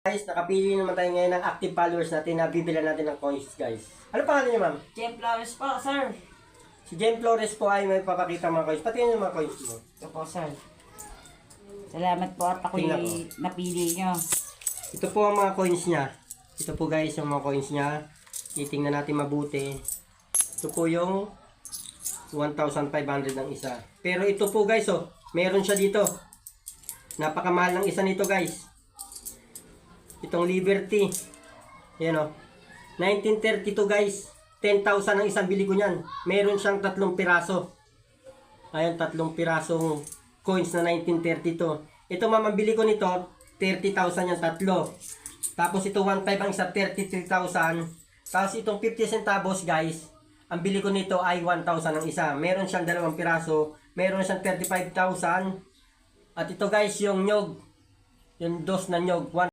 Guys, nakapili naman tayo ngayon ng active followers natin na bibilan natin ng coins, guys. Ano pangalan niyo, ma'am? Jem Flowers po, sir. Si Jen Flores po ay may papakita mga coins. Pati yung mga coins mo. Ito po, sir. Salamat po at ako'y Tingnan napili nyo. Ito po ang mga coins niya. Ito po guys, yung mga coins niya. Titingnan natin mabuti. Ito po yung 1,500 ng isa. Pero ito po guys, oh, meron siya dito. Napakamahal ng isa nito guys. Itong Liberty. Yan oh. 1932 guys. 10,000 ang isang bili ko niyan. Meron siyang tatlong piraso. Ayun, tatlong pirasong coins na 1932. Ito mamambili ko nito, 30,000 yung tatlo. Tapos ito 1.5 ang isa, 33,000. Tapos itong 50 centavos guys, ang bili ko nito ay 1,000 ang isa. Meron siyang dalawang piraso, meron siyang 35,000. At ito guys, yung nyog, yung dos na nyog,